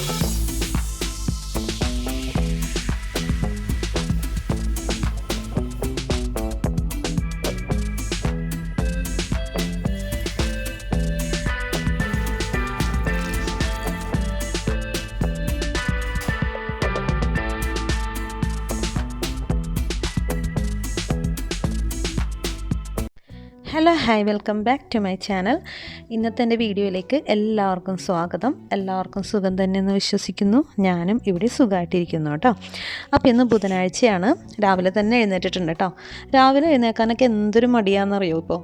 Thank you. Hello hi welcome back to my channel. ഇന്നത്തെ എന്റെ വീഡിയോയിലേക്ക് എല്ലാവർക്കും സ്വാഗതം. എല്ലാവർക്കും സുഖം തന്നെയെന്ന് വിശ്വസിക്കുന്നു. ഞാനും ഇവിടെ സുഖമായിട്ടിരിക്കുന്നു കേട്ടോ. അപ്പോൾ ഇന്ന് ബുധനാഴ്ചയാണ്. രാവിലെ തന്നെ എഴുന്നേറ്റിട്ടുണ്ട് കേട്ടോ. രാവിലെ എഴുന്നേക്കാനൊക്കെ എന്തൊരു മടിയാണെന്നറിയോ ഇപ്പോൾ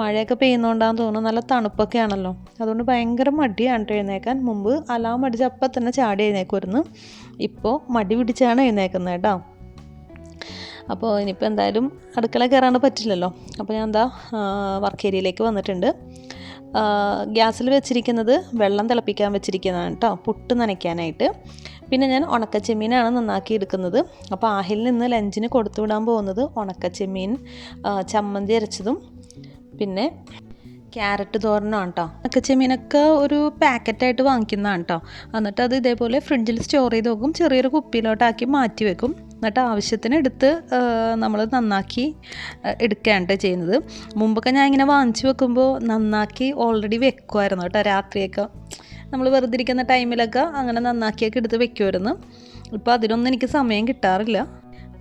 മഴയൊക്കെ പെയ്യുന്നതുകൊണ്ടാന്ന് തോന്നുന്നു. നല്ല തണുപ്പൊക്കെ ആണല്ലോ. അതുകൊണ്ട് ഭയങ്കര മടിയാണ് എഴുന്നേക്കാൻ. മുമ്പ് അലാം അടിച്ച് അപ്പം തന്നെ ചാടി എഴുന്നേക്കുമായിരുന്നു ഇപ്പോൾ മടി പിടിച്ചാണ് എഴുന്നേക്കുന്നത് കേട്ടോ. അപ്പോൾ ഇനിയിപ്പോൾ എന്തായാലും അടുക്കള കയറാണ്ട് പറ്റില്ലല്ലോ. അപ്പോൾ ഞാൻ എന്താ വർക്ക് ഏരിയയിലേക്ക് വന്നിട്ടുണ്ട്. ഗ്യാസിൽ വെച്ചിരിക്കുന്നത് വെള്ളം തിളപ്പിക്കാൻ വെച്ചിരിക്കുന്നതാണ് കേട്ടോ പുട്ട് നനയ്ക്കാനായിട്ട്. പിന്നെ ഞാൻ ഉണക്കച്ചെമ്മീനാണ് നന്നാക്കി എടുക്കുന്നത്. അപ്പോൾ ആഹിൽ നിന്ന് ലഞ്ചിന് കൊടുത്തു വിടാൻ പോകുന്നത് ഉണക്കച്ചെമ്മീൻ ചമ്മന്തി അരച്ചതും പിന്നെ ക്യാരറ്റ് തോരനാണ് കേട്ടോ. ഉണക്കച്ചെമ്മീനൊക്കെ ഒരു പാക്കറ്റായിട്ട് വാങ്ങിക്കുന്നതാണ് കേട്ടോ. എന്നിട്ട് അത് ഇതേപോലെ ഫ്രിഡ്ജിൽ സ്റ്റോർ ചെയ്ത് വെക്കും ചെറിയൊരു കുപ്പിയിലോട്ടാക്കി മാറ്റി വെക്കും. എന്നിട്ട് ആവശ്യത്തിന് എടുത്ത് നമ്മൾ നന്നാക്കി എടുക്കുകയാണ് ചെയ്യുന്നത്. മുമ്പൊക്കെ ഞാൻ ഇങ്ങനെ വാങ്ങിച്ചു വെക്കുമ്പോൾ നന്നാക്കി ഓൾറെഡി വെക്കുമായിരുന്നു കേട്ടോ രാത്രിയൊക്കെ. നമ്മൾ വെറുതെ ഇരിക്കുന്ന ടൈമിലൊക്കെ അങ്ങനെ നന്നാക്കിയൊക്കെ എടുത്ത് വെക്കുമായിരുന്നു ഇപ്പോൾ അതിനൊന്നും എനിക്ക് സമയം കിട്ടാറില്ല.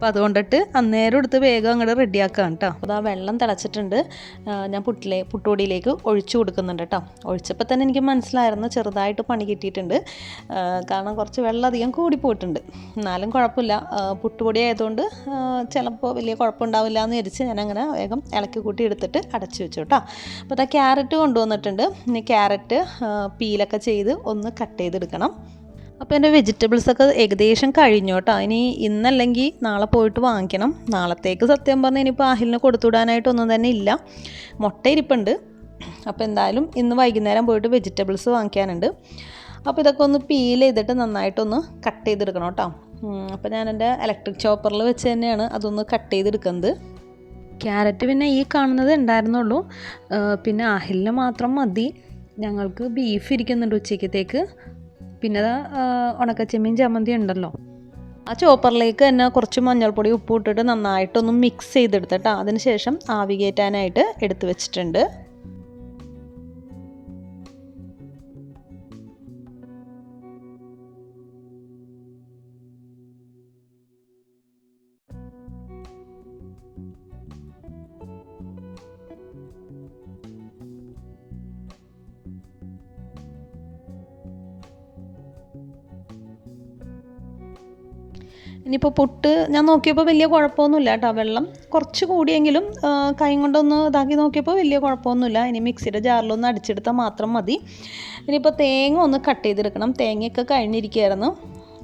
അപ്പോൾ അതുകൊണ്ടിട്ട് അന്നേരം എടുത്ത് വേഗം അങ്ങോട്ട് റെഡിയാക്കാം കേട്ടോ അപ്പോൾ ആ വെള്ളം തിളച്ചിട്ടുണ്ട്. ഞാൻ പുട്ടിലെ പുട്ടുപൊടിയിലേക്ക് ഒഴിച്ചു കൊടുക്കുന്നുണ്ട് കേട്ടോ ഒഴിച്ചപ്പോൾ തന്നെ എനിക്ക് മനസ്സിലായിരുന്നു ചെറുതായിട്ട് പണി കിട്ടിയിട്ടുണ്ട്. കാരണം കുറച്ച് വെള്ളം അധികം കൂടിപ്പോയിട്ടുണ്ട് എന്നാലും കുഴപ്പമില്ല. പുട്ടുപൊടി ആയതുകൊണ്ട് ചിലപ്പോൾ വലിയ കുഴപ്പമുണ്ടാവില്ല എന്ന് വിചാരിച്ച് ഞാൻ അങ്ങനെ വേഗം ഇളക്കി കൂട്ടി എടുത്തിട്ട് അടച്ചു വെച്ചു കേട്ടോ അപ്പോൾ അതാ ക്യാരറ്റ് കൊണ്ടുവന്നിട്ടുണ്ട്. ഇനി ക്യാരറ്റ് പീലൊക്കെ ചെയ്ത് ഒന്ന് കട്ട് ചെയ്തെടുക്കണം. അപ്പോൾ എന്റെ വെജിറ്റബിൾസൊക്കെ ഏകദേശം കഴിഞ്ഞു കേട്ടോ ഇനി ഇന്നല്ലെങ്കിൽ നാളെ പോയിട്ട് വാങ്ങിക്കണം. നാളത്തേക്ക് സത്യം പറഞ്ഞാൽ ഇനിയിപ്പോൾ ആഹിലിന് കൊടുത്തുവിടാനായിട്ടൊന്നും തന്നെ ഇല്ല. മുട്ട ഇരിപ്പുണ്ട്. അപ്പോൾ എന്തായാലും ഇന്ന് വൈകുന്നേരം പോയിട്ട് വെജിറ്റബിൾസ് വാങ്ങിക്കാനുണ്ട്. അപ്പോൾ ഇതൊക്കെ ഒന്ന് പീൽ ചെയ്തിട്ട് നന്നായിട്ടൊന്ന് കട്ട് ചെയ്തെടുക്കണം കേട്ടോ അപ്പോൾ ഞാൻ എന്റെ ഇലക്ട്രിക് ചോപ്പറിൽ വെച്ച് തന്നെയാണ് അതൊന്ന് കട്ട് ചെയ്തെടുക്കുന്നത്. ക്യാരറ്റ് പിന്നെ ഈ കാണുന്നത് ഉണ്ടായിരുന്നുള്ളൂ. പിന്നെ ആഹിലിന് മാത്രം മതി. ഞങ്ങൾക്ക് ബീഫ് ഇരിക്കുന്നുണ്ട് ഉച്ചയ്ക്കത്തേക്ക്. പിന്നെ ഉണക്കച്ചെമ്മീൻ ചമ്മന്തി ഉണ്ടല്ലോ. ആ ചോപ്പറിലേക്ക് തന്നെ കുറച്ച് മഞ്ഞൾപ്പൊടി ഉപ്പ് ഇട്ടിട്ട് നന്നായിട്ടൊന്ന് മിക്സ് ചെയ്തെടുത്തിട്ട് അതിന് ശേഷം ആവി കയറ്റാനായിട്ട് എടുത്തു വെച്ചിട്ടുണ്ട്. ഇനിയിപ്പോൾ പുട്ട് ഞാൻ നോക്കിയപ്പോൾ വലിയ കുഴപ്പമൊന്നുമില്ല കേട്ടോ. വെള്ളം കുറച്ച് കൂടിയെങ്കിലും കൈ കൊണ്ടൊന്ന് ഇതാക്കി നോക്കിയപ്പോൾ വലിയ കുഴപ്പമൊന്നുമില്ല. ഇനി മിക്സിയുടെ ജാറിലൊന്ന് അടിച്ചെടുത്താൽ മാത്രം മതി. ഇനിയിപ്പോൾ തേങ്ങ ഒന്ന് കട്ട് ചെയ്തെടുക്കണം. തേങ്ങയൊക്കെ കഴിഞ്ഞിരിക്കുകയായിരുന്നു.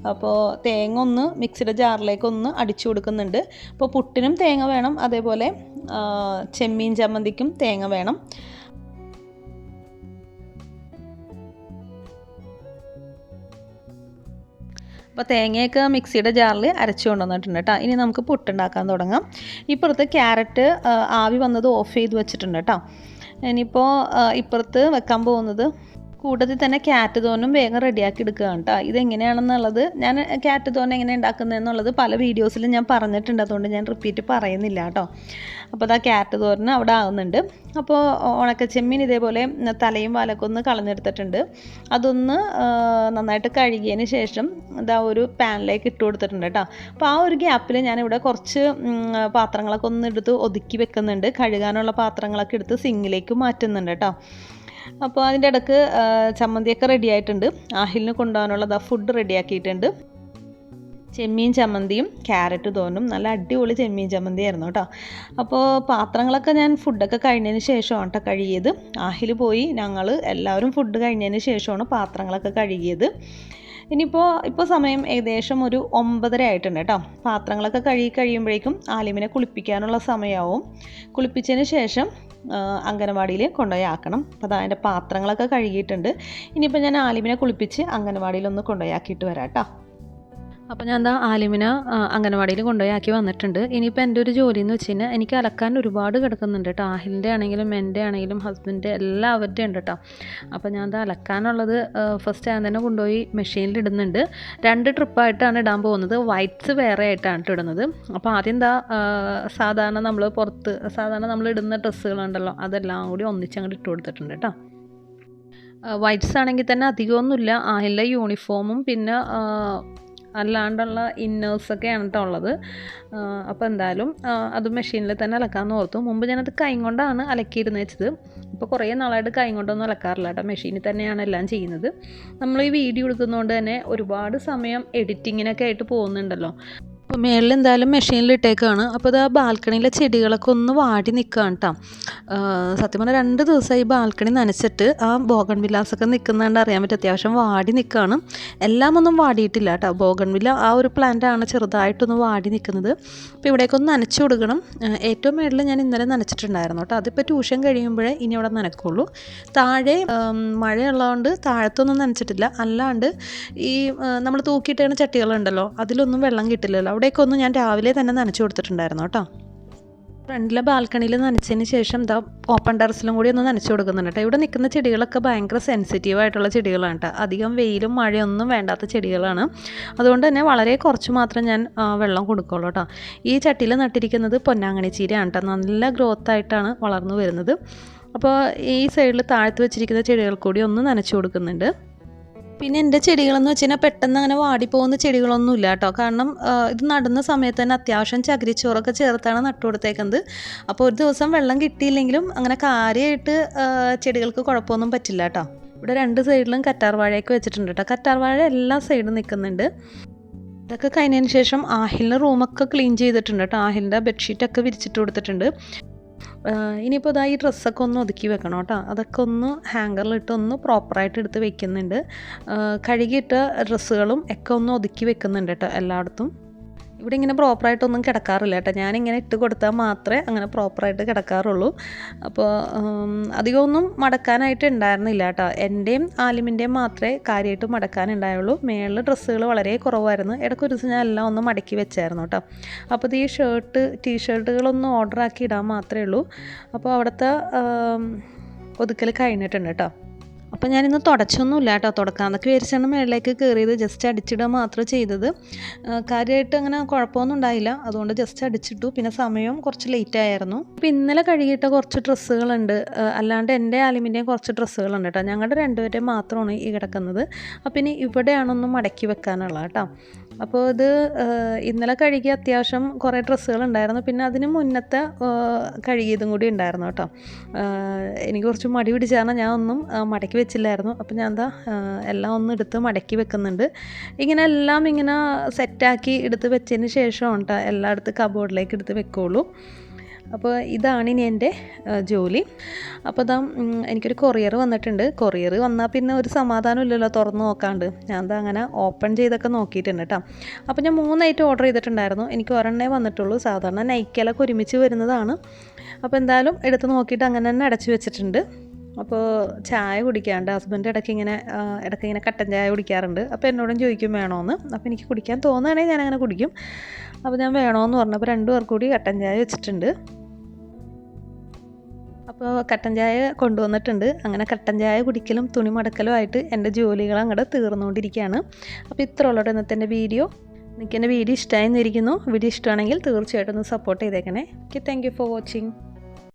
അപ്പോൾ തേങ്ങ ഒന്ന് മിക്സിയുടെ ജാറിലേക്ക് ഒന്ന് അടിച്ചു കൊടുക്കുന്നുണ്ട്. അപ്പോൾ പുട്ടിനും തേങ്ങ വേണം. അതേപോലെ ചെമ്മീൻ ചമ്മന്തിക്കും തേങ്ങ വേണം. അപ്പോൾ തേങ്ങയൊക്കെ മിക്സിയുടെ ജാറിൽ അരച്ചു കൊണ്ടുവന്നിട്ടുണ്ട് കേട്ടോ. ഇനി നമുക്ക് പുട്ടുണ്ടാക്കാൻ തുടങ്ങാം. ഇപ്പുറത്ത് ക്യാരറ്റ് ആവി വന്നത് ഓഫ് ചെയ്ത് വെച്ചിട്ടുണ്ട് കേട്ടോ. ഇനിയിപ്പോൾ ഇപ്പുറത്ത് വെക്കാൻ പോകുന്നത് കൂട്ടത്തിൽ തന്നെ ക്യാറ്റ് തോനും വേഗം റെഡിയാക്കി എടുക്കുകയാണ് കേട്ടോ. ഇതെങ്ങനെയാണെന്നുള്ളത് ഞാൻ ക്യാറ്റ് തോൻ എങ്ങനെ ഉണ്ടാക്കുന്നതെന്നുള്ളത് പല വീഡിയോസിലും ഞാൻ പറഞ്ഞിട്ടുണ്ട്. അതുകൊണ്ട് ഞാൻ റിപ്പീറ്റ് പറയുന്നില്ല കേട്ടോ. അപ്പോൾ അതാ ക്യാറ്റ് തോരന് അവിടെ ആകുന്നുണ്ട് അപ്പോൾ ഉണക്കച്ചെമ്മീൻ ഇതേപോലെ തലയും വാലൊക്കെ ഒന്ന് കളഞ്ഞെടുത്തിട്ടുണ്ട്. അതൊന്ന് നന്നായിട്ട് കഴുകിയതിന് ശേഷം ഇതാ ഒരു പാനിലേക്ക് ഇട്ട് കൊടുത്തിട്ടുണ്ട് കേട്ടോ. അപ്പോൾ ആ ഒരു ഗ്യാപ്പിൽ ഞാനിവിടെ കുറച്ച് പാത്രങ്ങളൊക്കെ ഒന്ന് എടുത്ത് ഒതുക്കി വെക്കുന്നുണ്ട്. കഴുകാനുള്ള പാത്രങ്ങളൊക്കെ എടുത്ത് സിങ്ങിലേക്ക് മാറ്റുന്നുണ്ട് കേട്ടോ. അപ്പോൾ അതിന്റെ ഇടയ്ക്ക് ചമ്മന്തിയൊക്കെ റെഡി ആയിട്ടുണ്ട്. ആഹിലിന് കൊണ്ടുപോകാനുള്ളത് ആ ഫുഡ് റെഡിയാക്കിയിട്ടുണ്ട് ചെമ്മീൻ ചമ്മന്തിയും ക്യാരറ്റ് തോന്നും. നല്ല അടിപൊളി ചെമ്മീൻ ചമ്മന്തി ആയിരുന്നു കേട്ടോ. അപ്പോൾ പാത്രങ്ങളൊക്കെ ഞാൻ ഫുഡൊക്കെ കഴിഞ്ഞതിന് ശേഷമാണ് കേട്ടോ കഴുകിയത്. ആഹിൽ പോയി ഞങ്ങൾ എല്ലാവരും ഫുഡ് കഴിഞ്ഞതിന് ശേഷമാണ് പാത്രങ്ങളൊക്കെ കഴുകിയത്. ഇനിയിപ്പോൾ ഇപ്പോൾ സമയം ഏകദേശം ഒരു ഒമ്പതര ആയിട്ടുണ്ട് കേട്ടോ പാത്രങ്ങളൊക്കെ കഴുകി കഴിയുമ്പോഴേക്കും ആലിമിനെ കുളിപ്പിക്കാനുള്ള സമയമാവും കുളിപ്പിച്ചതിന് ശേഷം അംഗനവാടിയിൽ കൊണ്ടുപോയി ആക്കണം. അപ്പോൾ അതാ അതിന്റെ പാത്രങ്ങളൊക്കെ കഴുകിയിട്ടുണ്ട്. ഇനിയിപ്പോൾ ഞാൻ ആലിമിനെ കുളിപ്പിച്ച് അംഗനവാടിയിലൊന്ന് കൊണ്ടുപോയി ആക്കിയിട്ട് വരാം കേട്ടോ അപ്പോൾ ഞാൻ എന്താ ആലിമിന അംഗനവാടിയിൽ കൊണ്ടുപോയി ആക്കി വന്നിട്ടുണ്ട്. ഇനിയിപ്പോൾ എന്റെ ഒരു ജോലി എന്ന് വെച്ച് കഴിഞ്ഞാൽ എനിക്ക് അലക്കാൻ ഒരുപാട് കിടക്കുന്നുണ്ട് കേട്ടോ. ആഹിലിന്റെ ആണെങ്കിലും എന്റെ ആണെങ്കിലും ഹസ്ബൻഡ് എല്ലാവരുടെയും ഉണ്ട് കേട്ടോ. അപ്പോൾ ഞാൻ എന്താ അലക്കാനുള്ളത് ഫസ്റ്റ് ഞാൻ തന്നെ കൊണ്ടുപോയി മെഷീനിൽ ഇടുന്നുണ്ട്. രണ്ട് ട്രിപ്പായിട്ടാണ് ഇടാൻ പോകുന്നത്. വൈറ്റ്സ് വേറെ ആയിട്ടാണ് ട്ടോ ഇടുന്നത്. അപ്പോൾ ആദ്യം എന്താ സാധാരണ നമ്മൾ പുറത്ത് സാധാരണ നമ്മൾ ഇടുന്ന ഡ്രസ്സുകളുണ്ടല്ലോ അതെല്ലാം കൂടി ഒന്നിച്ചങ്ങോട്ട് ഇട്ട് കൊടുത്തിട്ടുണ്ട് കേട്ടോ. വൈറ്റ്സ് ആണെങ്കിൽ തന്നെ അധികമൊന്നുമില്ല. ആഹിലെ യൂണിഫോമും പിന്നെ അല്ലാണ്ടുള്ള ഇന്നേഴ്സൊക്കെയാണ് കേട്ടോ ഉള്ളത്. അപ്പോൾ എന്തായാലും അത് മെഷീനിൽ തന്നെ അലക്കാമെന്ന് ഓർത്തു. മുമ്പ് ഞാനത് കൈ കൊണ്ടാണ് അലക്കിയിരുന്നത് വെച്ചത്. ഇപ്പോൾ കുറേ നാളായിട്ട് കൈ കൊണ്ടൊന്നും അലക്കാറില്ല കേട്ടോ മെഷീനിൽ തന്നെയാണ് എല്ലാം ചെയ്യുന്നത്. നമ്മൾ ഈ വീഡിയോ എടുക്കുന്നതുകൊണ്ട് തന്നെ ഒരുപാട് സമയം എഡിറ്റിങ്ങിനൊക്കെ ആയിട്ട് പോകുന്നുണ്ടല്ലോ. അപ്പോൾ മേളിൽ എന്തായാലും മെഷീനിൽ ഇട്ടേക്കാണ്. അപ്പോൾ ഇത് ആ ബാൽക്കണിയിലെ ചെടികളൊക്കെ ഒന്ന് വാടി നിൽക്കുകയാണ് കേട്ടോ സത്യം പറഞ്ഞാൽ രണ്ട് ദിവസമായി ബാൽക്കണി നനച്ചിട്ട് ആ ബോഗൺ വില്ലാസൊക്കെ നിൽക്കുന്നതുകൊണ്ട് അറിയാൻ പറ്റും. അത്യാവശ്യം വാടി നിൽക്കുകയാണ് എല്ലാം ഒന്നും വാടിയിട്ടില്ല കേട്ടോ ബോഗൺ വില്ല ആ ഒരു പ്ലാന്റാണ് ചെറുതായിട്ടൊന്ന് വാടി നിൽക്കുന്നത് അപ്പോൾ ഇവിടേക്കൊന്ന് നനച്ചു കൊടുക്കണം. ഏറ്റവും മേളിൽ ഞാൻ ഇന്നലെ നനച്ചിട്ടുണ്ടായിരുന്നു കേട്ടോ അതിപ്പോൾ ട്യൂഷൻ കഴിയുമ്പോഴേ ഇനി അവിടെ നനക്കുള്ളൂ. താഴെ മഴയുള്ളതുകൊണ്ട് താഴത്തൊന്നും നനച്ചിട്ടില്ല. അല്ലാണ്ട് ഈ നമ്മൾ തൂക്കിയിട്ടേണ ചട്ടികളുണ്ടല്ലോ അതിലൊന്നും വെള്ളം കിട്ടില്ലല്ലോ. അവിടേക്ക് ഒന്ന് ഞാൻ രാവിലെ തന്നെ നനച്ചു കൊടുത്തിട്ടുണ്ടായിരുന്നു കേട്ടോ. ഫ്രണ്ടിലെ ബാൽക്കണിയിൽ നനച്ചതിന് ശേഷം ദാ ഓപ്പൺ ടെറസിലും കൂടി ഒന്ന് നനച്ചു കൊടുക്കുന്നുണ്ട് കേട്ടോ. ഇവിടെ നിൽക്കുന്ന ചെടികളൊക്കെ ഭയങ്കര സെൻസിറ്റീവ് ആയിട്ടുള്ള ചെടികളാണ് കേട്ടോ. അധികം വെയിലും മഴയൊന്നും വേണ്ടാത്ത ചെടികളാണ്. അതുകൊണ്ട് തന്നെ വളരെ കുറച്ച് മാത്രം ഞാൻ വെള്ളം കൊടുക്കുള്ളൂ കേട്ടോ. ഈ ചട്ടിയിൽ നട്ടിരിക്കുന്നത് പൊന്നാങ്ങണി ചീരയാണ് കേട്ടോ. നല്ല ഗ്രോത്ത് ആയിട്ടാണ് വളർന്നു വരുന്നത്. അപ്പോൾ ഈ സൈഡിൽ താഴ്ത്ത് വെച്ചിരിക്കുന്ന ചെടികൾ കൂടി ഒന്ന് നനച്ചു കൊടുക്കുന്നുണ്ട്. പിന്നെ എന്റെ ചെടികളെന്ന് വെച്ച് കഴിഞ്ഞാൽ പെട്ടെന്ന് അങ്ങനെ വാടിപ്പോകുന്ന ചെടികളൊന്നും ഇല്ല കേട്ടോ. കാരണം ഇത് നടുന്ന സമയത്ത് തന്നെ അത്യാവശ്യം ചകിരിച്ചോറൊക്കെ ചേർത്താണ് നട്ടു കൊടുത്തേക്കുന്നത്. അപ്പോൾ ഒരു ദിവസം വെള്ളം കിട്ടിയില്ലെങ്കിലും അങ്ങനെ കാര്യമായിട്ട് ചെടികൾക്ക് കുഴപ്പമൊന്നും പറ്റില്ല കേട്ടോ. ഇവിടെ രണ്ട് സൈഡിലും കറ്റാർ വാഴയൊക്കെ വെച്ചിട്ടുണ്ട് കേട്ടോ. കറ്റാർ വാഴ എല്ലാ സൈഡും നിൽക്കുന്നുണ്ട്. ഇതൊക്കെ കഴിഞ്ഞതിന് ശേഷം ആഹിലിന്റെ റൂമൊക്കെ ക്ലീൻ ചെയ്തിട്ടുണ്ട് കേട്ടോ. ആഹിലിന്റെ ബെഡ്ഷീറ്റൊക്കെ വിരിച്ചിട്ട് കൊടുത്തിട്ടുണ്ട്. ഇനിയിപ്പോൾ ഇതാ ഈ ഡ്രസ്സൊക്കെ ഒന്ന് ഒതുക്കി വെക്കണം കേട്ടോ. അതൊക്കെ ഒന്ന് ഹാങ്കറിലിട്ട് ഒന്ന് പ്രോപ്പറായിട്ട് എടുത്ത് വെക്കുന്നുണ്ട്. കഴുകിയിട്ട ഡ്രസ്സുകളും ഒക്കെ ഒന്ന് ഒതുക്കി വെക്കുന്നുണ്ട് കേട്ടോ എല്ലായിടത്തും. ഇവിടെ ഇങ്ങനെ പ്രോപ്പറായിട്ടൊന്നും കിടക്കാറില്ല കേട്ടോ. ഞാനിങ്ങനെ ഇട്ട് കൊടുത്താൽ മാത്രമേ അങ്ങനെ പ്രോപ്പറായിട്ട് കിടക്കാറുള്ളൂ. അപ്പോൾ അധികമൊന്നും മടക്കാനായിട്ട് ഉണ്ടായിരുന്നില്ല കേട്ടോ. എന്റെയും ആലിമിന്റെയും മാത്രമേ കാര്യമായിട്ട് മടക്കാനുണ്ടായുള്ളൂ. മേളിൽ ഡ്രസ്സുകൾ വളരെ കുറവായിരുന്നു. ഇടയ്ക്ക് ഒരു ദിവസം ഞാൻ എല്ലാം ഒന്ന് മടക്കി വെച്ചായിരുന്നു കേട്ടോ. അപ്പോൾ ഈ ഷർട്ട് ടീഷർട്ടുകളൊന്ന് ഓർഡർ ആക്കി ഇടാൻ മാത്രമേ ഉള്ളൂ. അപ്പോൾ അവിടുത്തെ ഒതുക്കൽ കഴിഞ്ഞിട്ടുണ്ട് കേട്ടോ. അപ്പം ഞാനിന്ന് തുടച്ചൊന്നുമില്ല കേട്ടോ. തുടക്കാന്നൊക്കെ വിചാരിച്ചാണ് മേളിലേക്ക് കയറിയത് ജസ്റ്റ് അടിച്ചിടുക മാത്രം ചെയ്തത്. കാര്യമായിട്ട് അങ്ങനെ കുഴപ്പമൊന്നും ഉണ്ടായില്ല. അതുകൊണ്ട് ജസ്റ്റ് അടിച്ചിട്ടു. പിന്നെ സമയവും കുറച്ച് ലേറ്റ് ആയിരുന്നു. ഇപ്പം ഇന്നലെ കഴുകിയിട്ട കുറച്ച് ഡ്രസ്സുകളുണ്ട്. അല്ലാണ്ട് എന്റെ ആലിമിന്റെയും കുറച്ച് ഡ്രസ്സുകളുണ്ട് കേട്ടോ. ഞങ്ങളുടെ രണ്ടുപേരുടെയും മാത്രമാണ് ഈ കിടക്കുന്നത്. അപ്പം ഇനി ഇവിടെയാണൊന്നും മടക്കി വെക്കാനുള്ളത് കേട്ടോ. അപ്പോൾ ഇത് ഇന്നലെ കഴുകിയ അത്യാവശ്യം കുറേ ഡ്രസ്സുകൾ ഉണ്ടായിരുന്നു. പിന്നെ അതിന് മുന്നത്തെ കഴുകിയതും കൂടി ഉണ്ടായിരുന്നു കേട്ടോ. എനിക്ക് കുറച്ച് മടി പിടിച്ചാണ് ഞാൻ ഒന്നും മടക്കി വെച്ചില്ലായിരുന്നു. അപ്പോൾ ഞാൻ എന്താ എല്ലാം ഒന്ന് എടുത്ത് മടക്കി വെക്കുന്നുണ്ട്. ഇങ്ങനെ എല്ലാം ഇങ്ങനെ സെറ്റാക്കി എടുത്ത് വെച്ചതിന് ശേഷം കേട്ടോ എല്ലായിടത്തും കബോർഡിലേക്ക് എടുത്ത് വെക്കുള്ളൂ. അപ്പോൾ ഇതാണ് ഇനി എന്റെ ജോലി. അപ്പോൾ ഇതാ എനിക്കൊരു കൊറിയർ വന്നിട്ടുണ്ട്. കൊറിയർ വന്നാൽ പിന്നെ ഒരു സമാധാനം ഇല്ലല്ലോ തുറന്ന് നോക്കാണ്ട്. ഞാൻ എന്താ അങ്ങനെ ഓപ്പൺ ചെയ്തൊക്കെ നോക്കിയിട്ടുണ്ട് കേട്ടോ. അപ്പോൾ ഞാൻ മൂന്നായിട്ട് ഓർഡർ ചെയ്തിട്ടുണ്ടായിരുന്നു. എനിക്ക് ഒരെണ്ണേ വന്നിട്ടുള്ളൂ. സാധാരണ നൈക്കലൊക്കെ ഒരുമിച്ച് വരുന്നതാണ്. അപ്പോൾ എന്തായാലും എടുത്ത് നോക്കിയിട്ട് അങ്ങനെ തന്നെ അടച്ചു വെച്ചിട്ടുണ്ട്. അപ്പോൾ ചായ കുടിക്കാണ്ട് ഹസ്ബൻഡ് ഇടയ്ക്ക് ഇങ്ങനെ ഇടയ്ക്ക് ഇങ്ങനെ കട്ടൻ ചായ കുടിക്കാറുണ്ട്. അപ്പോൾ എന്നോടും ചോദിക്കും വേണോന്ന്? അപ്പോൾ എനിക്ക് കുടിക്കാൻ തോന്നുകയാണെങ്കിൽ ഞാൻ അങ്ങനെ കുടിക്കും. അപ്പോൾ ഞാൻ വേണമെന്ന് പറഞ്ഞപ്പോൾ രണ്ടു പേർക്കൂടി കൂടി കട്ടൻ ചായ വെച്ചിട്ടുണ്ട്. അപ്പോൾ കട്ടൻ ചായ കൊണ്ടുവന്നിട്ടുണ്ട്. അങ്ങനെ കട്ടൻ ചായ കുടിക്കലും തുണി മടക്കലും ആയിട്ട് എന്റെ ജോലികൾ അങ്ങോട്ട് തീർന്നുകൊണ്ടിരിക്കുകയാണ്. അപ്പോൾ ഇത്ര ഇന്നത്തെ എന്റെ വീഡിയോ. എനിക്ക് എന്റെ വീഡിയോ ഇഷ്ടമായി എന്നിരിക്കുന്നു വീഡിയോ ഇഷ്ടമാണെങ്കിൽ തീർച്ചയായിട്ടും ഒന്ന് സപ്പോർട്ട് ചെയ്തേക്കണേ. Okay thank for watching